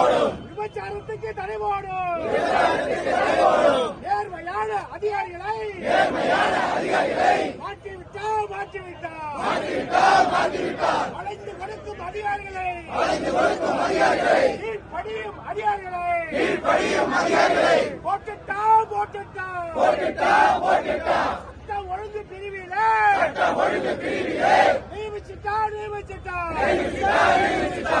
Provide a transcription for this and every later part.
விபச்சாரத்துக்கு தடை போடும். நேர்மையான அதிகாரிகளை மாற்றிவிட்டார் மாற்றிவிட்டார் மாற்றிவிட்டார் அழைந்து கொடுக்கும் அதிகாரிகளை அழைந்து கொடுக்கும் அதிகாரிகளை கீழ்படியும் அதிகாரிகளை கீழ்படியும் அதிகாரிகளை போட்டுட்டா போட்டுட்டா போட்டுட்டா போட்டுட்டா ஒழுங்கு பிரிவிலே ஒழுங்கு பிரிவிலே நியமிச்சுட்டா நியமிச்சுட்டா நியமிச்சுட்டா நியமிச்சுட்டா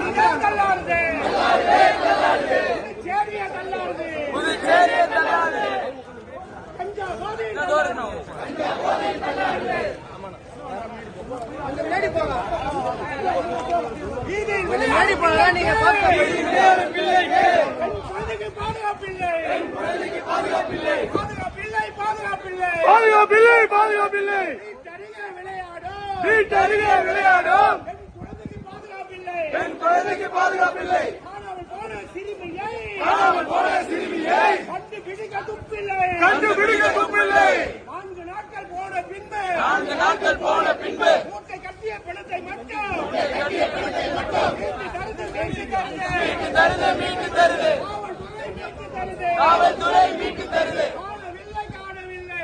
காவல்துறை மீட்டு தருது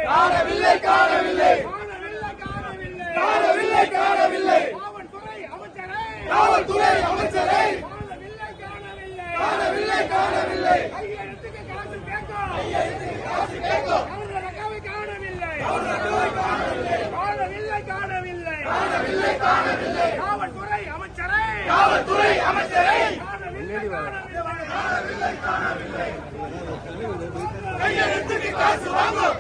காணவில்லை காணவில்லை காணவில்லை காணவில்லை காவல்துறை அமைச்சரை காணவில்லை காணவில்லை காவல்துறை அமைச்சரை காவல்துறை அமைச்சரை காணவில்லை காணவில்லை கையெழுத்துக்கு காசு வாங்கும்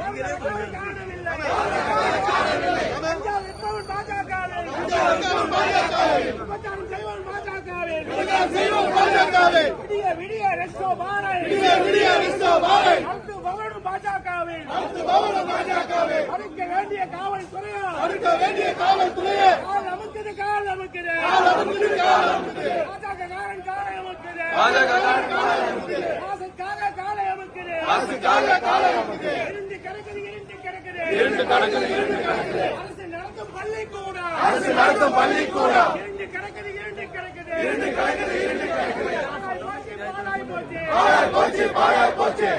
விடிய விடிய ரெஸ்டோ பாறை விடிய விடிய ரிஸ்டோ பாவை அடுத்து பவனும் பாஜகவில் அடுத்து பவனம் பாஜகவை அளிக்க வேண்டிய காவல்துறையா அடுக்க வேண்டிய காவல்துறையை கால் அமுக்குது கால் அமுக்குது அமுக்குது, கால் அமுக்குது. பாஜக காரன் அமுக்குது அமுக்குது. அரசு கால கால நமக்கு இரண்டு கணக்குது இரண்டு கணக்குது அரசு நடத்தும் பள்ளிக்கூடம். இரண்டு கணக்குது இரண்டு கணக்குது பாழாய் போச்சு பாழாய் போச்சு.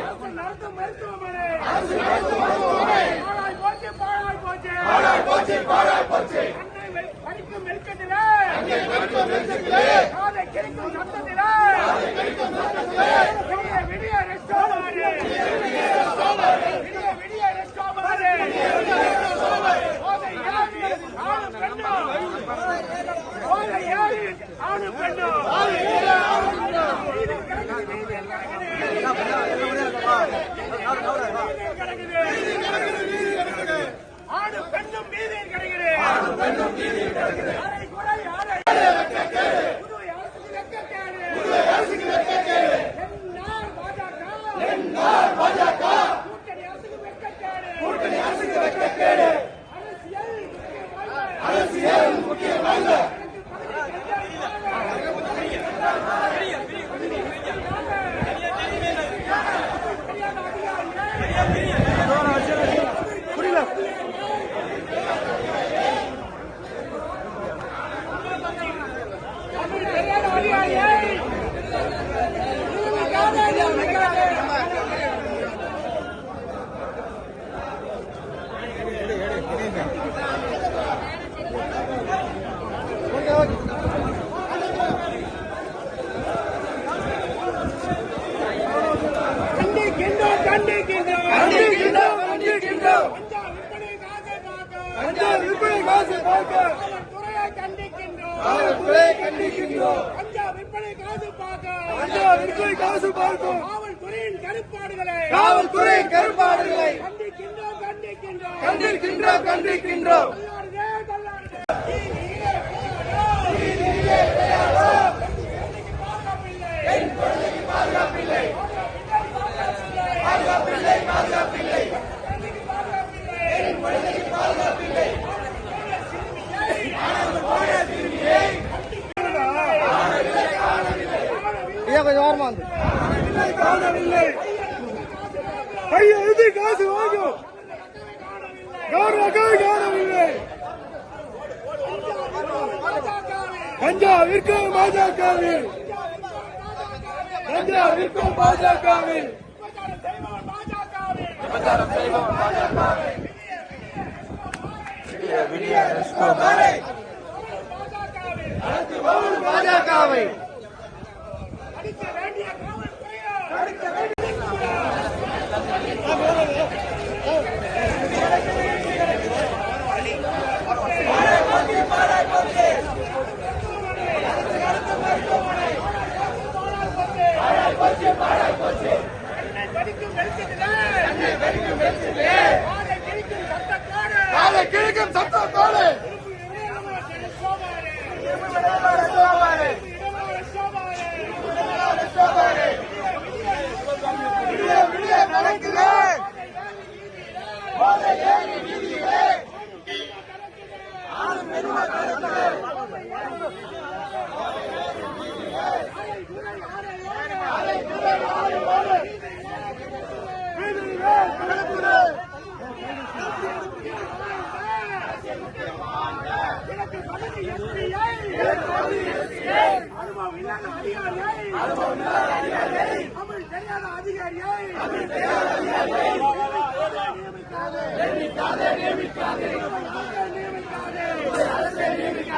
அரசு நடத்தும் மருத்துவமனை. பாழாய் போச்சு பாழாய் போச்சு. படிக்கும் வெளிச்சத்திலே கிடைக்கும் சத்தத்திலே. கிடைக்கும் சத்தத்திலே. சாவாரு கஞ்சாவிற்கு பாஜகவில் கஞ்சாவிற்கு பாஜகவில் விபச்சாரம் செய்வோம் பாஜகவில் விடிய விடிய பாஜகவில் பாஜகவில் விடுக்கும் சத்தா தோழே. நடக்குது தமிழ் தெரியாத அதிகாரியை நியமிக்காதே நியமிக்காதே நியமிக்காதே.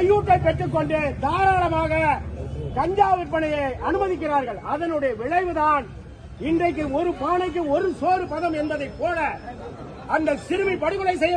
கையூட்டை பெற்றுக்கொண்டு தாராளமாக கஞ்சா விற்பனையை அனுமதிக்கிறார்கள். அதனுடைய விளைவுதான் இன்றைக்கு ஒரு பானைக்கு ஒரு சோறு பதம் என்பதைப் போல அந்த சிறுமி படுகொலை செய்ய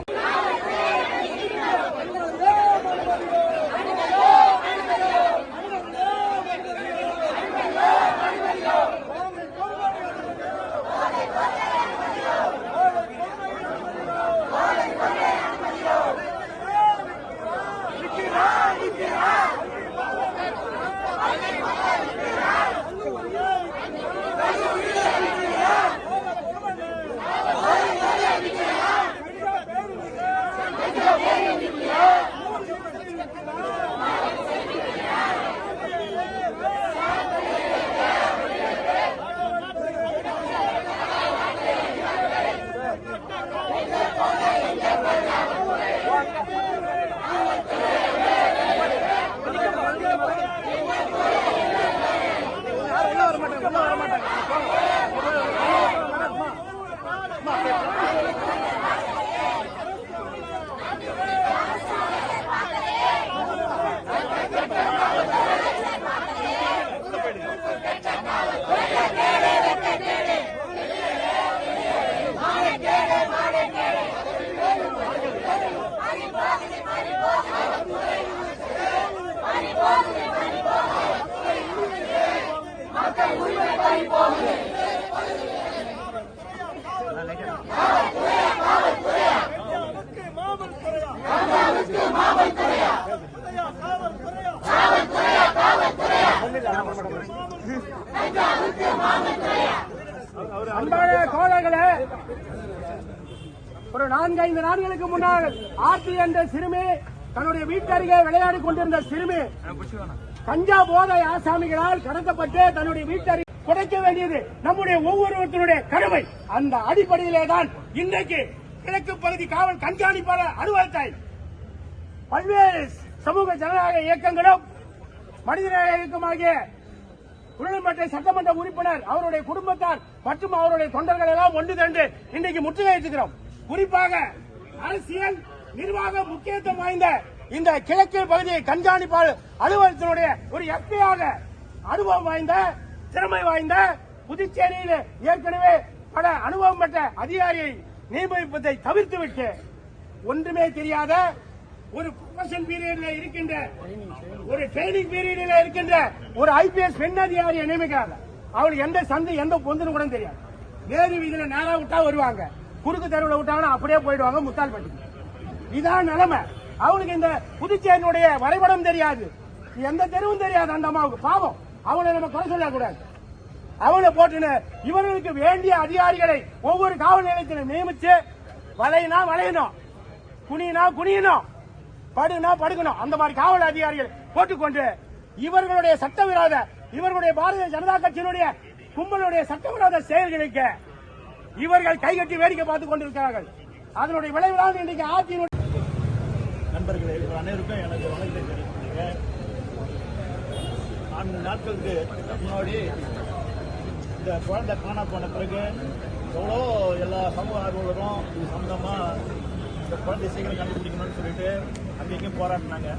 நான்கைந்து நாட்களுக்கு முன்னால் ஆர்த்தி என்ற சிறுமி தன்னுடைய வீட்டருகே விளையாடி கொண்டிருந்த சிறுமி கஞ்சா போதை ஆசாமிகளால் கடத்தப்பட்டு தன்னுடைய வீட்டருகே குறைக்க வேண்டியது நம்முடைய ஒவ்வொருவருடைய கடமை. அந்த அடிப்படையிலே தான் இன்றைக்கு கிழக்கு பகுதி காவல் கண்காணிப்பாளர் அலுவலகத்தை பல்வேறு சமூக ஜனநாயக இயக்கங்களும் மனிதநேய இயக்கமாகிய உருளம்பேட்டை சட்டமன்ற உறுப்பினர் அவருடைய குடும்பத்தார் மற்றும் அவருடைய தொண்டர்கள் எல்லாம் ஒன்று திரண்டு இன்றைக்கு முற்றுகையிட்டுகிறோம் குறிப்பாக அரசியல் நிர்வாக முக்கியத்துவம் வாய்ந்த இந்த கிழக்கு பகுதியை கண்காணிப்பாளர் அலுவலகத்தினுடைய ஒரு எம்பியாக அனுபவம் வாய்ந்த திறமை வாய்ந்த புதுச்சேரியில் ஏற்கனவே பல அனுபவம் பெற்ற அதிகாரியை நியமிப்பதை தவிர்த்துவிட்டு ஒன்றுமே தெரியாத ஒரு ப்ரொஃபஷன் பீரியட்ல இருக்கின்ற ஒரு ட்ரைனிங் பீரியட்ல இருக்கின்ற ஒரு ஐபிஎஸ் பெண் அதிகாரியை நியமிக்கிறாங்க. அவளுக்கு எந்த சந்தை எந்த பொந்துன்னு கூட தெரியாது. நேரு வீதியில நேரா விட்டா வருவாங்க. குறுக்கு தெருவில் விட்டாங்கன்னா அப்படியே போயிடுவாங்க முத்தால்பட்டி இதான் நிலைமை. அவனுக்கு இந்த புதுச்சேரியினுடைய வரைபடம் தெரியாது. எந்த தெருவும் தெரியாது அந்த அம்மாவுக்கு. பாவம். அவனை நம்ம குறை சொல்லக்கூடாது. அவனை போட்டுன்னு இவர்களுக்கு வேண்டிய அதிகாரிகளை ஒவ்வொரு காவல் நிலையத்திலும் நியமிச்சு வளையினா வளையணும். குனியினா குனியணும். படுனா படுக்கணும். அந்த மாதிரி காவல் அதிகாரிகள் போட்டுக்கொண்டு இவர்களுடைய சட்டவிரோத இவர்களுடைய பாரதிய ஜனதா கட்சியினுடைய கும்பலுடைய சட்டவிரோத செயல்களுக்கு இவர்கள் கைகட்டி வேடிக்கை பார்த்துக் கொண்டிருக்கிறார்கள். அதனுடைய விளைவுதான் இன்றைக்கு ஆட்சியினுடைய நண்பர்களே உங்கள் அனைவருக்கும் எனக்கு வணக்கத்தை தெரிவிக்கிறேன் நான்கு நாட்களுக்கு முன்னாடி இந்த குழந்தை காணா போன பிறகு எவ்வளோ எல்லா சமூக ஆர்வலரும் இது சம்மந்தமாக இந்த குழந்தை சீக்கிரம் கண்டுபிடிக்கணும்னு சொல்லிட்டு அங்கேயும் போராடினாங்க.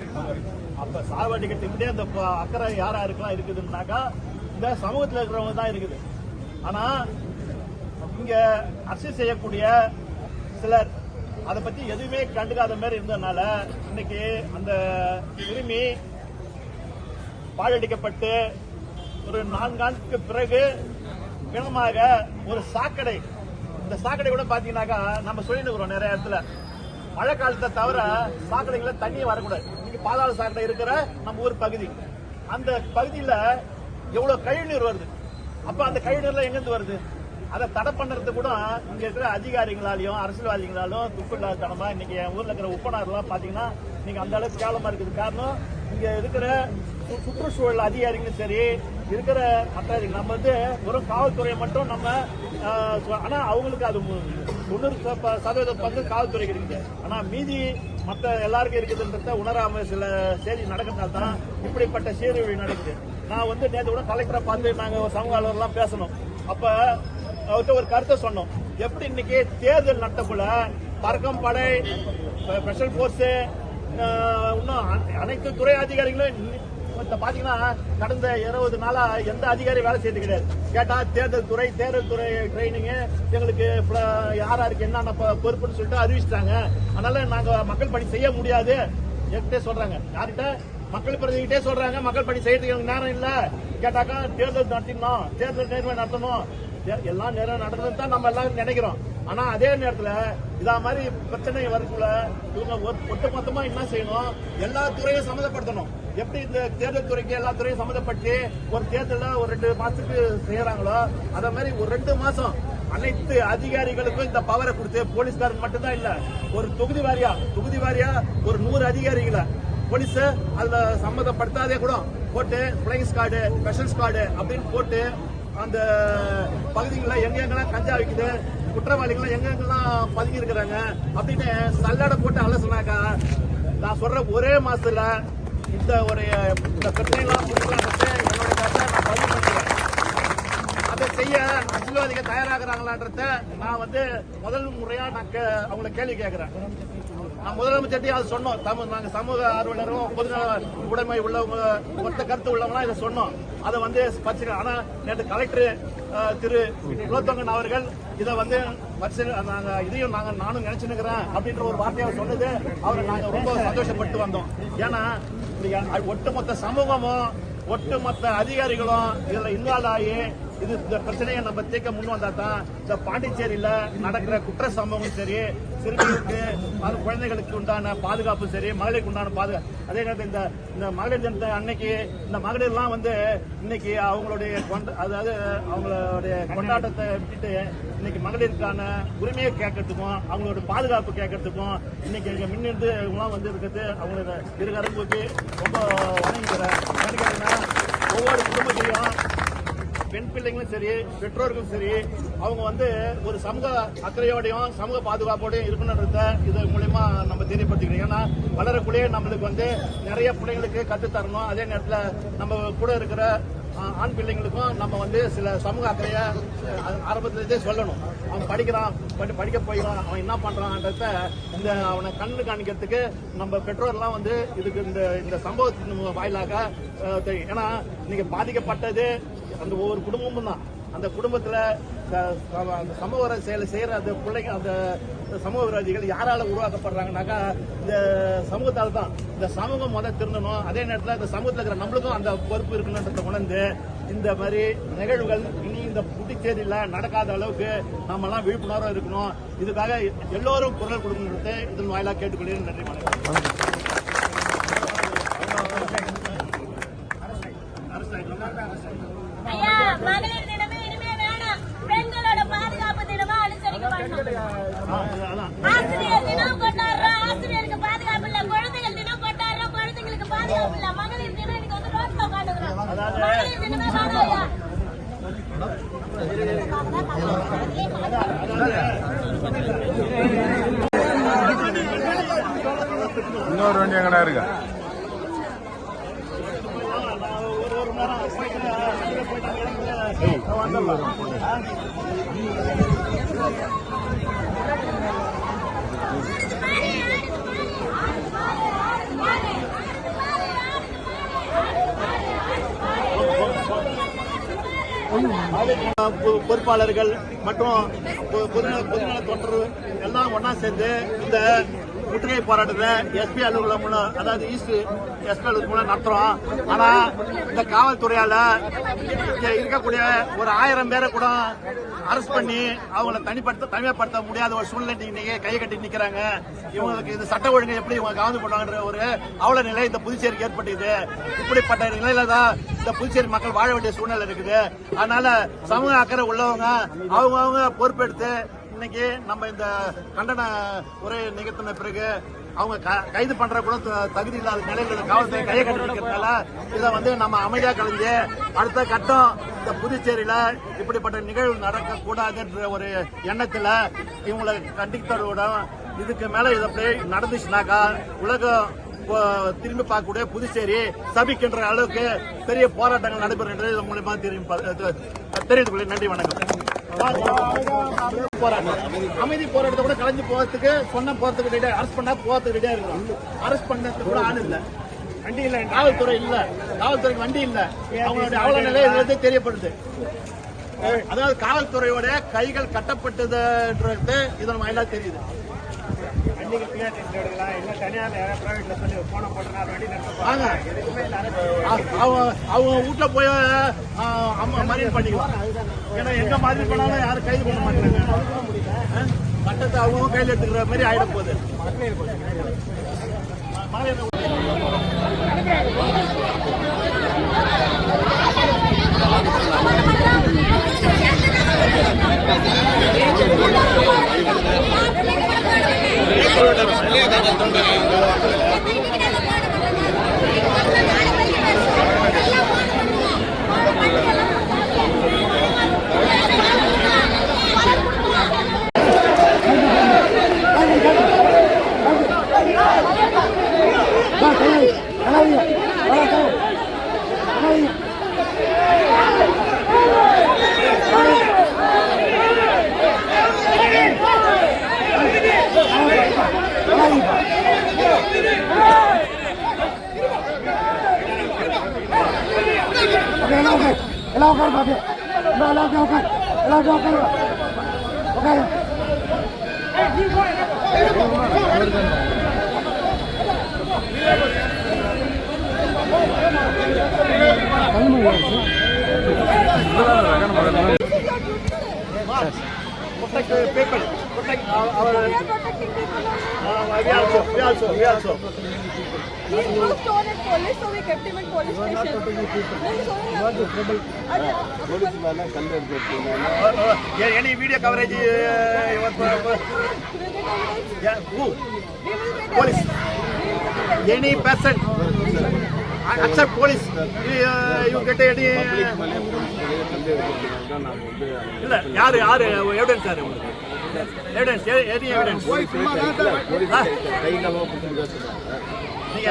அப்போ சாவடிக்கிறதுக்கிட்டே இந்த அந்த அக்கறை யார் இருக்கலாம் இருக்குதுன்னாக்கா இந்த சமூகத்தில் இருக்கிறவங்க தான் இருக்குது. ஆனால் இங்க அரசு செய்யக்கூடிய சிலர் அதை பத்தி எதுவுமே கண்டுக்காத மாதிரி இருந்ததுனால இன்னைக்கு அந்த சிறுமி பாழடிக்கப்பட்டு ஒரு நான்காண்டுக்கு பிறகு பிணமாக ஒரு சாக்கடை இந்த சாக்கடை கூட பாத்தீங்கன்னாக்கா நம்ம சொல்லிட்டு இருக்கிறோம் நிறைய இடத்துல. மழை காலத்தை தவிர சாக்கடைகள தண்ணியே வரக்கூடாது. இன்னைக்கு பாதாள சாக்கடை இருக்கிற நம்ம ஊர் பகுதி. அந்த பகுதியில எவ்வளவு கழிவுநீர் வருது? அப்ப அந்த கழிவுநீர்ல எங்கிருந்து வருது? அதை தடை பண்றது கூட இங்க இருக்கிற அதிகாரிகளாலையும் அரசியல்வாதிகளாலும் துப்பில்லாதனமா இன்னைக்கு என் ஊர்ல இருக்கிற உப்பனாரெல்லாம் பாத்தீங்கன்னா நீங்க அந்த அளவுக்கு கேவலமா இருக்குது காரணம் இங்க இருக்கிற சுற்றுச்சூழல் அதிகாரிகளும் சரி இருக்கிற மற்ற நம்ம வந்து வெறும் காவல்துறையை மட்டும் நம்ம ஆனா அவங்களுக்கு அது தொண்ணூறு சதவீத பங்கு காவல்துறைக்கு இருக்குது ஆனா மீதி மற்ற எல்லாருக்கும் இருக்குதுன்றத உணராம சில செய்தி நடக்கிறதால தான் இப்படிப்பட்ட சீர்வழி நடக்குது. நான் வந்து நேற்று கூட கலெக்டரை பார்த்து நாங்க சமூக ஆர்வலர்லாம் பேசணும். அப்போ அவர்கிட்ட ஒரு கருத்தை சொன்னோம். எப்படி இன்னைக்கு தேர்தல் நடத்தக்குள்ள பறக்கம் படை ஸ்பெஷல் போர்ஸ் இன்னும் அனைத்து துறை அதிகாரிகளும் பாத்தீங்கன்னா கடந்த இருபது நாளா எந்த அதிகாரி வேலை செய்து கிடையாது. கேட்டா தேர்தல் துறை தேர்தல் துறை ட்ரைனிங் எங்களுக்கு யார் யாருக்கு என்னென்ன பொ- பொறுப்புன்னு சொல்லிட்டு அறிவிச்சிட்டாங்க. அதனால நாங்க மக்கள் பணி செய்ய முடியாது. என்கிட்ட சொல்றாங்க. யார்கிட்ட? மக்கள் பிரதிகிட்டே சொல்றாங்க. மக்கள் பணி செய்யறதுக்கு நேரம் இல்ல. கேட்டாக்கா தேர்தல் நடத்தினோம் தேர்தல் நேர்மை நடத்தணும்? எல்லாம் நேரம் நடந்தது தான் நம்ம எல்லாரும் நினைக்கிறோம். ஆனா அதே நேரத்துல இதா மாதிரி பிரச்சனை வரக்குள்ள இவங்க ஒட்டு- ஒட்டுமொத்தமா என்ன செய்யணும்? எல்லா துறையும் சம்மந்தப்படுத்தணும். எப்படி இந்த தேர்தல் துறைக்கு எல்லா துறையும் சம்மந்தப்பட்டு ஒரு தேர்தல ஒரு ரெண்டு மாசத்துக்கு செய்யறாங்களோ அத மாதிரி ஒரு ரெண்டு மாசம் அனைத்து அதிகாரிகளுக்கும் இந்த பவரை கொடுத்து போலீஸ்காரன் மட்டும்தான் இல்ல ஒரு தொகுதி வாரியா தொகுதி வாரியா ஒரு நூறு அதிகாரிகளை போலீஸ் அதுல சம்மந்தப்படுத்தாதே கூட போட்டு பிளைங் கார்டு ஸ்பெஷல் கார்டு அப்படின்னு போட்டு அந்த பகுதிகளில் எங்கெங்கெல்லாம் கஞ்சா விற்குது குற்றவாளிகள் எங்கெங்கெல்லாம் பதுங்கி இருக்கிறாங்க அப்படின்னு சல்லடை போட்டு அலசுனாக்கா நான் சொல்ற ஒரே மாசத்துல இந்த ஒரு இந்த பிரச்சனைகள்லாம் முடிக்கலாம்னு என்னுடைய கருத்தை நான் பதிவு பண்ணிக்கிறேன். அதை செய்ய அரசியல்வாதிகள் தயாராகிறாங்களான்றத நான் வந்து முதல் முறையா நான் கே- அவங்கள கேள்வி கேட்கிறேன். நான் முதலமைச்சர்ட்டையும் அதை சொன்னோம். தமிழ் நாங்க சமூக ஆர்வலரும் பொதுநல உடைமை உள்ளவங்க மொத்த கருத்து உள்ளவங்களாம் இதை சொன்னோம். அதை வந்து பரிசீலனை ஆனா நேற்று கலெக்டர் திரு குலத்தங்கன் அவர்கள் இதை வந்து பரிசீலனை நாங்க இதையும் நாங்க நானும் நினைச்சுக்கிறேன் அப்படின்ற ஒரு வார்த்தையை சொன்னது. அவரை நாங்க ரொம்ப சந்தோஷப்பட்டு வந்தோம். ஏன்னா ஒட்டுமொத்த சமூகமும் ஒட்டுமொத்த அதிகாரிகளும் இதுல இன்வால்வ் ஆகி இது இந்த பிரச்சனையை நம்ம தீர்க்க முன் வந்தா தான் இந்த பாண்டிச்சேரியில நடக்கிற குற்ற சம்பவமும் சரி சிறுமிகளுக்கு அது குழந்தைகளுக்கு உண்டான பாதுகாப்பு சரி மகளிருக்கு உண்டான பாதுகாப்பு அதே நேரத்தில் இந்த இந்த மகளிர் தினத்தை அன்னைக்கு இந்த மகளிர்லாம் வந்து இன்னைக்கு அவங்களுடைய கொண்ட அதாவது அவங்களுடைய கொண்டாட்டத்தை விட்டுட்டு இன்னைக்கு மகளிருக்கான உரிமையை கேட்கறதுக்கும் அவங்களோட பாதுகாப்பு கேட்கறதுக்கும் இன்னைக்கு எங்க மின்னிருந்து இவங்களாம் வந்து இருக்கிறது அவங்களோட இருகரங்குக்கு ரொம்ப வணங்குகிறேன் ஏன்னு ஒவ்வொரு குடும்பத்தையும் பெண் பிள்ளைங்களும் சரி பெற்றோர்களும் சரி அவங்க வந்து ஒரு சமூக அக்கறையோடையும் சமூக பாதுகாப்போடையும் இருக்கணுன்றத இது மூலயமா நம்ம தெரியப்படுத்திக்கிறோம் ஏன்னா வளரக்கூடிய நம்மளுக்கு வந்து நிறைய பிள்ளைங்களுக்கு கற்றுத்தரணும் அதே நேரத்தில் நம்ம கூட இருக்கிற ஆண் பிள்ளைங்களுக்கும் நம்ம வந்து சில சமூக அக்கறைய அஹ், ஆரம்பத்திலேருந்தே சொல்லணும். அவன் படிக்கிறான் படி படிக்க போயிடும் அவன் என்ன பண்ணுறான்றத இந்த அவனை கண்ணு காணிக்கிறதுக்கு நம்ம பெற்றோர்லாம் வந்து இதுக்கு இந்த இந்த சம்பவத்தின் வாயிலாக தெரியும். ஏன்னா இன்னைக்கு பாதிக்கப்பட்டது அந்த ஒவ்வொரு குடும்பமும் தான். அந்த குடும்பத்தில் ச- அந்த சமூக செயலை செய்கிற அந்த பிள்ளைங்க அந்த சமூக விரோதிகள் யாரால உருவாக்கப்படுறாங்கனாக்கா இந்த சமூகத்தால் தான். இந்த சமூகம் முத திருந்தணும். அதே நேரத்தில் இந்த சமூகத்தில் இருக்கிற நம்மளுக்கும் அந்த பொறுப்பு இருக்கணுன்றத உணர்ந்து இந்த மாதிரி நிகழ்வுகள் இனி இந்த புதுச்சேரியில் நடக்காத அளவுக்கு நம்மலாம் விழிப்புணர்வு இருக்கணும். இதுக்காக எல்லோரும் குரல் கொடுக்கணுன்றது இதன் வாயிலாக கேட்டுக்கொள்கிறேன். நன்றி வணக்கம். பொறுப்பாளர்கள் மற்றும் பொதுநல தொண்டர் எல்லாம் ஒன்னா சேர்ந்து இந்த முற்றுகை போராட்டத்தை எஸ்பி அலுவலகம் மூலம் அதாவது ஈஸ்ட் எஸ்பி அலுவலகம் மூலம் நடத்துறோம். ஆனா இந்த காவல்துறையால இருக்கக்கூடிய ஒரு ஆயிரம் பேரை கூட அரெஸ்ட் பண்ணி அவங்கள தனிப்படுத்த தனிமைப்படுத்த முடியாத ஒரு சூழ்நிலை இன்னைக்கு கை கட்டி நிக்கிறாங்க. இவங்களுக்கு இந்த சட்ட ஒழுங்கை எப்படி இவங்க கவனம் பண்ணுவாங்கன்ற ஒரு அவல நிலை இந்த புதுச்சேரிக்கு ஏற்பட்டுது இப்படிப்பட்ட நிலையில தான் இந்த புதுச்சேரி மக்கள் வாழ வேண்டிய சூழ்நிலை இருக்குது. அதனால சமூக அக்கறை உள்ளவங்க அவங்க அவங்க பொறுப்பெடுத்து இன்னைக்கு நம்ம இந்த கண்டன உரை நிகழ்த்தின பிறகு அவங்க க- கைது பண்ற கூட த- தகுதி இல்லாத நிலையில் காவல்துறை கையை கட்டிருக்கிறதுனால இதை வந்து நம்ம அமைதியா கலைஞ்சு அடுத்த கட்டம் இந்த புதுச்சேரியில இப்படிப்பட்ட நிகழ்வு நடக்க கூடாதுன்ற ஒரு எண்ணத்துல இவங்களை கண்டித்தோட இதுக்கு மேல இது அப்படியே நடந்துச்சுனாக்கா உலகம் திரும்பி பார்க்கக்கூடிய புதுச்சேரி சபிக்கின்ற அளவுக்கு பெரிய போராட்டங்கள் நடைபெறும் என்று தெரியும் தெரிவித்துக் கொள்ள நன்றி வணக்கம். போராட்டம் அமைதி போராட்டத்தை கூட கலைஞ்சு போறதுக்கு சொன்ன போறதுக்கு ரெடியா அரெஸ்ட் பண்ணா போறதுக்கு ரெடியா இருக்கிறோம் அரெஸ்ட் பண்ணதுக்கு கூட ஆள் இல்ல. வண்டி இல்ல காவல்துறை இல்ல. காவல்துறைக்கு வண்டி இல்ல. அவங்களுடைய அவல நிலை இதுல இருந்து தெரியப்படுது. அதாவது காவல்துறையோட கைகள் கட்டப்பட்டதுன்றது இதன் வாயிலா தெரியுது. வாங்க. அ- அவங்க அவங்க வீட்டுல போய் மறியல் பண்ணிக்கலாம். ஏன்னா எங்க மாதிரி பண்ணாலும் யாரும் கைது பண்ண மாட்டாங்க. அவங்க கையில் எடுத்துக்கிற மாதிரி ஆயிடும் போகுது. உட்காரு பாப்பி எல்லாம் உட்காரு எல்லாம் உட்காரு uh, also. He was told at police, so we kept him in police station. Uh, uh, any video coverage? Uh, your, uh, yeah, who? We will get Police. evidence. Any person? Except police. Uh, you get any? இல்ல யாரு யாரு evidence யாரு உங்களுக்கு evidence any evidence நீங்க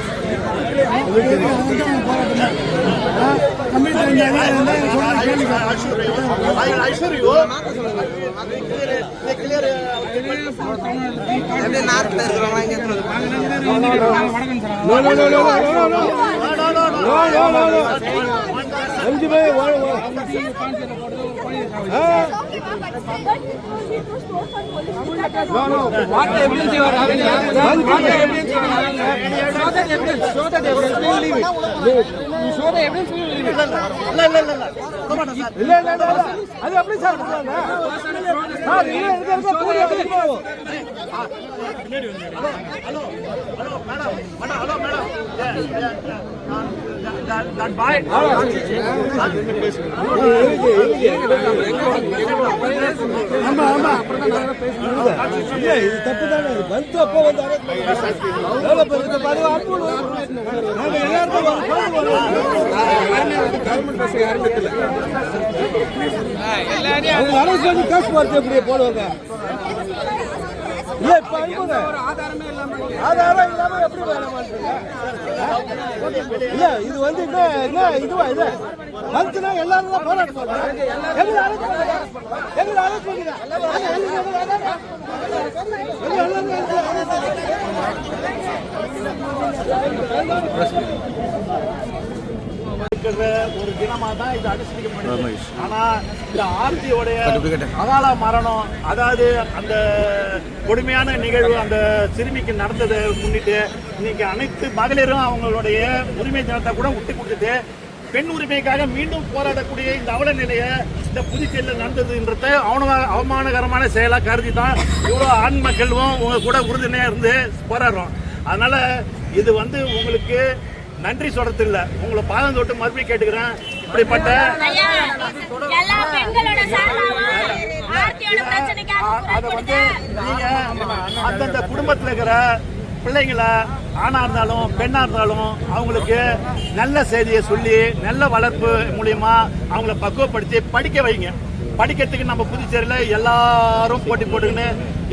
month தான் No, no, no, no. But he threw- he threw stones on police. That is not- What evidence you are having? What evidence you are having? Show that evidence. Show that evidence. We will leave it. You show the evidence. We will leave it. இல்ல இல்ல இல்ல இல்ல சொல்ல மாட்டேன் sir இல்ல இல்ல இல்ல, இல்ல அது எப்படி ஆமா ஆமா தப்பு தானே வந்து அப்போ வந்து பேர் அவங்க போடுவாங்க? இல்ல இப்ப அனுப்புங்க ஆதாரம் இல்லாம எப்படி இல்ல இது வந்து என்ன என்ன இதுவா இது? மந்த்னா எல்லாரும் தான் போராட்டம் பண்றாங்க பண்ணுங்க இருக்கிற ஒரு தினமா தான் இது அனுசரிக்கப்படுது ஆனா இந்த ஆர்த்தியோடைய அகால மரணம் அதாவது அந்த கொடுமையான நிகழ்வு அந்த சிறுமிக்கு நடந்ததை முன்னிட்டு இன்னைக்கு அனைத்து மகளிரும் அவங்களுடைய உரிமை தினத்தை கூட விட்டு கொடுத்துட்டு பெண் உரிமைக்காக மீண்டும் போராடக்கூடிய இந்த அவல நிலையை இந்த புதுச்சேரியில் நடந்ததுன்றத அவன அவமானகரமான செயலா கருதி தான் இவ்வளோ ஆண் மக்களும் உங்க கூட உறுதுணையா இருந்து போராடுறோம். அதனால இது வந்து உங்களுக்கு நன்றி சொல்றது இல்ல உங்களை பாதம் தொட்டு மறுபடியும் கேட்டுக்கிறேன். இப்படிப்பட்ட அதை வந்து. நீங்க அந்தந்த குடும்பத்தில் இருக்கிற பிள்ளைங்களை ஆணா இருந்தாலும் பெண்ணா இருந்தாலும் அவங்களுக்கு நல்ல செய்தியை சொல்லி நல்ல வளர்ப்பு மூலியமா அவங்கள பக்குவப்படுத்தி படிக்க வைங்க. படிக்கிறதுக்கு நம்ம புதுச்சேரியில் எல்லாரும் போட்டி போட்டுக்கின்னு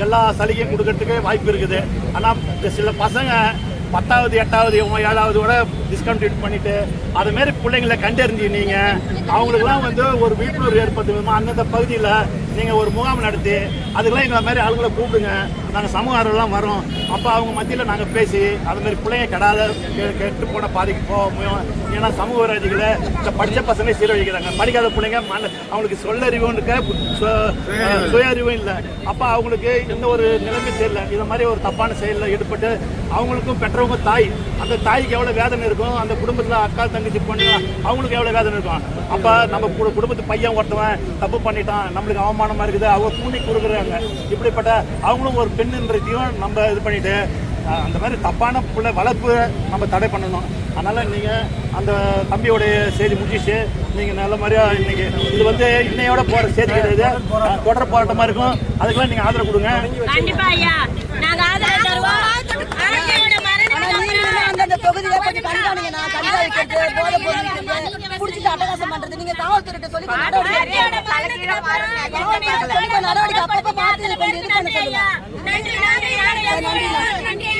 எல்லா சலுகையும் கொடுக்கறதுக்கு வாய்ப்பு இருக்குது. ஆனால் சில பசங்க பத்தாவது எட்டாவது ஏழாவது கூட டிஸ்கண்டினியூட் பண்ணிட்டு அது மாதிரி பிள்ளைங்களை கண்டறிஞ்சு நீங்கள் அவங்களுக்குலாம் வந்து ஒரு விழிப்புணர்வு ஏற்படுத்த விதமா அந்தந்த பகுதியில் நீங்கள் ஒரு முகாம் நடத்தி அதுக்கெல்லாம் எங்களை மாதிரி ஆளுங்களை கூப்பிடுங்க. நாங்கள் சமூக ஆர்வலாம் வரோம் அப்போ அவங்க மத்தியில் நாங்கள் பேசி அது மாதிரி பிள்ளைங்க கெடாத கெட்டு போன பாதைக்கு போக முடியும் ஏன்னா சமூக விரோதிகளை இந்த படித்த பசங்க சீரழிக்கிறாங்க படிக்காத பிள்ளைங்க மன அவங்களுக்கு சொல்லறிவும் இருக்க சுய அறிவும் இல்லை. அப்போ அவங்களுக்கு எந்த ஒரு நிலைமை தெரியல. இது மாதிரி ஒரு தப்பான செயலில் ஈடுபட்டு அவங்களுக்கும் பெற்றவங்க தாய் அந்த தாய்க்கு எவ்வளோ வேதனை இருக்கும் அந்த குடும்பத்தில் அக்கா தங்கச்சி பொண்ணு அவங்களுக்கு எவ்வளோ வேதனை இருக்கும். அப்போ நம்ம குடும்பத்து பையன் ஒருத்தவன் தப்பு பண்ணிட்டான் நம்மளுக்கு அவமானமாக இருக்குது அவங்க கூணி கொடுக்குறாங்க. இப்படிப்பட்ட அவங்களும் ஒரு பெண்ணுன்றதையும் நம்ம இது பண்ணிட்டு அந்த மாதிரி தப்பான பிள்ளை வளர்ப்பு நம்ம தடை பண்ணணும். அதனால் நீங்கள் அந்த தம்பியோடைய செய்தி முடிச்சிச்சு நீங்கள் நல்ல மாதிரியா இன்னைக்கு இது வந்து இன்னையோட போகிற செய்தி கிடையாது. தொடர் போராட்டமாக இருக்கும். அதுக்கெல்லாம் நீங்கள் ஆதரவு கொடுங்க கண்டிப்பா ஐயா நாங்க ஆதரவு தருவோம் ஆர்த்தியோட மரணம் ஆனா நீங்களுமே அந்தந்த தொகுதியில கொஞ்சம் கண்காணிங்கண்ணா கஞ்சா வைக்கிறது போதை பொருள் குடிச்சிட்டு அட்டகாசம் பண்றது நீங்க காவல்துறையிட்ட சொல்லி நடவடிக்கை நடவடிக்கை அப்பப்ப பார்த்து கொஞ்சம் இது பண்ண சொல்லுங்க நன்றி நன்றி